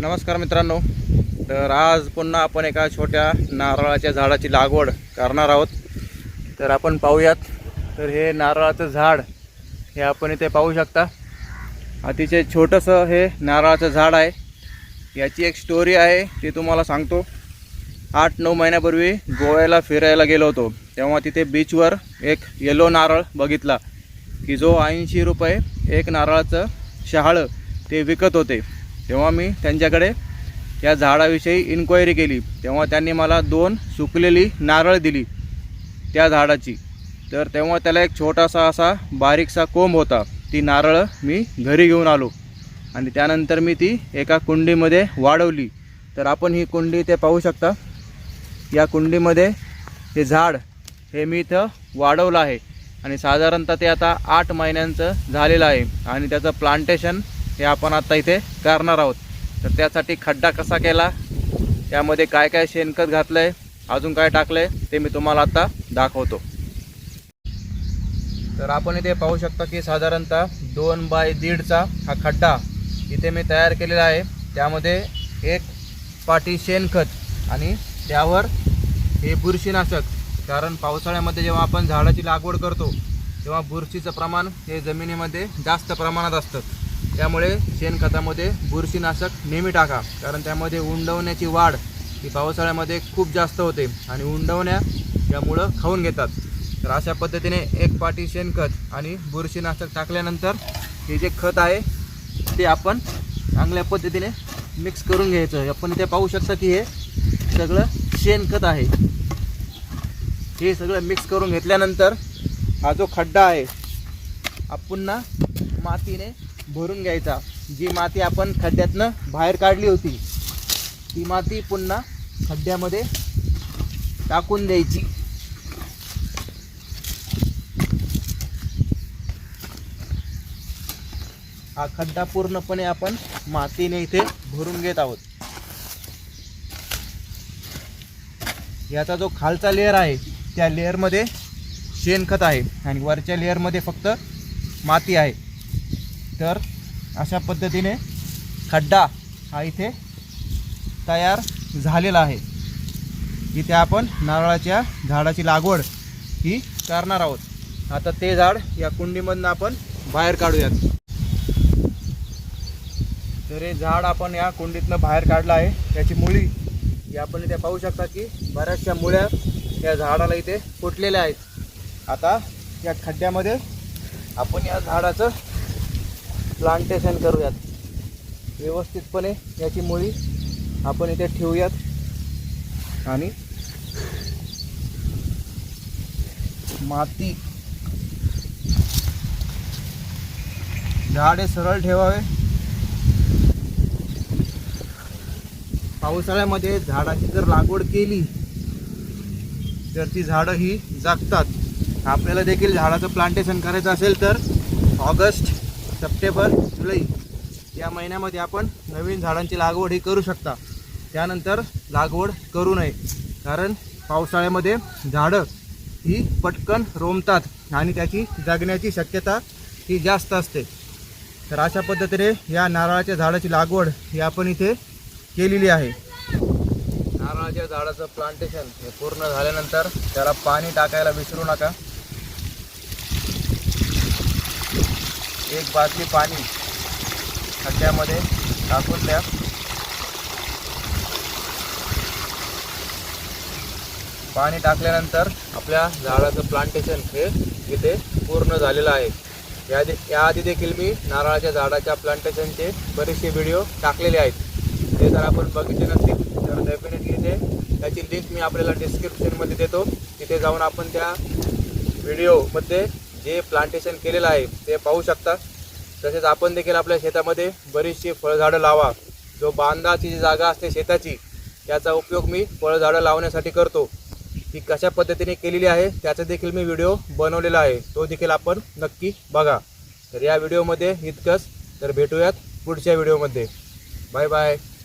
नमस्कार मित्रांनो. तर आज पुन्हा आपण एका छोट्या नारळाच्या झाडाची लागवड करणार आहोत. तर आपण पाहूयात. तर हे नारळाचं झाड हे आपण इथे पाहू शकता. अतिशय छोटंसं हे नारळाचं झाड आहे. याची एक स्टोरी आहे ती तुम्हाला सांगतो. आठ नऊ महिन्यापूर्वी गोव्याला फिरायला गेलो होतो. तेव्हा तिथे बीचवर एक येलो नारळ बघितला की जो ऐंशी रुपये एक नारळाचं शहाळं ते विकत होते. तेव्हा मी त्यांच्याकडे या झाडाविषयी इन्क्वायरी केली. तेव्हा त्यांनी मला दोन सुकलेली नारळ दिली त्या झाडाची. तर तेव्हा त्याला एक छोटासा असा बारीकसा कोंब होता. ती नारळं मी घरी घेऊन आलो आणि त्यानंतर मी ती एका कुंडीमध्ये वाढवली. तर आपण ही कुंडी इथे पाहू शकता. या कुंडीमध्ये हे झाड हे मी इथं वाढवलं आहे. आणि साधारणतः ते आता आठ महिन्यांचं झालेलं आहे. आणि त्याचं प्लांटेशन हे आपण आता इथे करणार आहोत. तर त्यासाठी खड्डा कसा केला? त्यामध्ये काय काय शेणखत घातलं आहे अजून काय टाकलं आहे ते मी तुम्हाला आता दाखवतो. तर आपण इथे पाहू शकता की साधारणतः दोन बाय दीडचा हा खड्डा इथे मी तयार केलेला आहे. त्यामध्ये एक पाटी शेणखत आणि त्यावर हे बुरशीनाशक. कारण पावसाळ्यामध्ये जेव्हा आपण झाडाची लागवड करतो तेव्हा बुरशीचं प्रमाण हे जमिनीमध्ये जास्त प्रमाणात असतं. त्यामुळे शेणखतामध्ये बुरशीनाशक नेहमी टाका. कारण त्यामध्ये उंडवण्याची वाढ ही पावसाळ्यामध्ये खूप जास्त होते आणि उंडवण्या यामुळं खाऊन घेतात. तर अशा पद्धतीने एक पाटी शेणखत आणि बुरशीनाशक टाकल्यानंतर हे जे खत आहे ते आपण चांगल्या पद्धतीने मिक्स करून घ्यायचं आपण इथे पाहू शकता की हे सगळं शेणखत आहे. हे सगळं मिक्स करून घेतल्यानंतर हा जो खड्डा आहे पुन्हा मातीने भरून घ्यायचा. जी माती आपण खड्ड्यातनं बाहेर काढली होती ती माती पुन्हा खड्ड्यामध्ये टाकून द्यायची. हा खड्डा पूर्णपणे आपण मातीने इथे भरून घेत आहोत. याचा जो खालचा लेअर आहे त्या लेअरमध्ये शेणखत आहे आणि वरच्या लेअरमध्ये फक्त माती आहे. तर अशा पद्धतीने खड्डा हा इथे तयार झालेला आहे. इथे आपण नारळाच्या झाडाची लागवड ही करणार आहोत. आता ते झाड या कुंडीमधनं आपण बाहेर काढूयात. तर हे झाड आपण या कुंडीतनं बाहेर काढलं आहे. त्याची मुळी ही आपण इथे पाहू शकता की बऱ्याचशा मुळ्या या झाडाला इथे फुटलेल्या आहेत. आता या खड्ड्यामध्ये आपण या झाडाचं प्लांटेशन करूयात. व्यवस्थितपणे याची मुळी आपण इथे ठेवूयात. आणि माती. झाडे सरळ ठेवावे. पावसाळ्यामध्ये झाडाची जर लागवड केली तर ती झाडं ही जागतात. आपल्याला देखील झाडाचं प्लांटेशन करायचं असेल तर ऑगस्ट सप्टेंबर जुलै या महिन्यामध्ये आपण नवीन झाडांची लागवड ही करू शकता. त्यानंतर लागवड करू नये. कारण पावसाळ्यामध्ये झाडं ही पटकन रोमतात आणि त्याची जगण्याची शक्यता ही जास्त असते. तर अशा पद्धतीने या नारळाच्या झाडाची लागवड ही आपण इथे केलेली आहे. नारळाच्या झाडाचं प्लांटेशन हे पूर्ण झाल्यानंतर त्याला पाणी टाकायला विसरू नका. एक बाटली पाणी खड्ड्यामध्ये टाकून द्या. पाणी टाकल्यानंतर आपल्या झाडाचं प्लांटेशन हे इथे पूर्ण झालेलं आहे. याआधी याआधी देखील मी नारळाच्या झाडाच्या प्लांटेशनचे बरेचसे व्हिडिओ टाकलेले आहेत. ते जर आपण बघितले नसतील तर डेफिनेटली ते त्याची लिंक मी आपल्याला डिस्क्रिप्शनमध्ये देतो. तिथे जाऊन आपण त्या व्हिडिओमध्ये जे प्लांटेशन केलेलं आहे ते पाहू शकता. तसेच आपण देखील आपल्या शेतामध्ये बरीचशी फळझाडं लावा. जो बांधाची जी जागा असते शेताची त्याचा उपयोग मी फळझाडं लावण्यासाठी करतो. ती कशा पद्धतीने केलेली आहे त्याचा देखील मी व्हिडिओ बनवलेला आहे. तो देखील आपण नक्की बघा. तर या व्हिडिओमध्ये इतकंच. तर भेटूयात पुढच्या व्हिडिओमध्ये. Bye bye.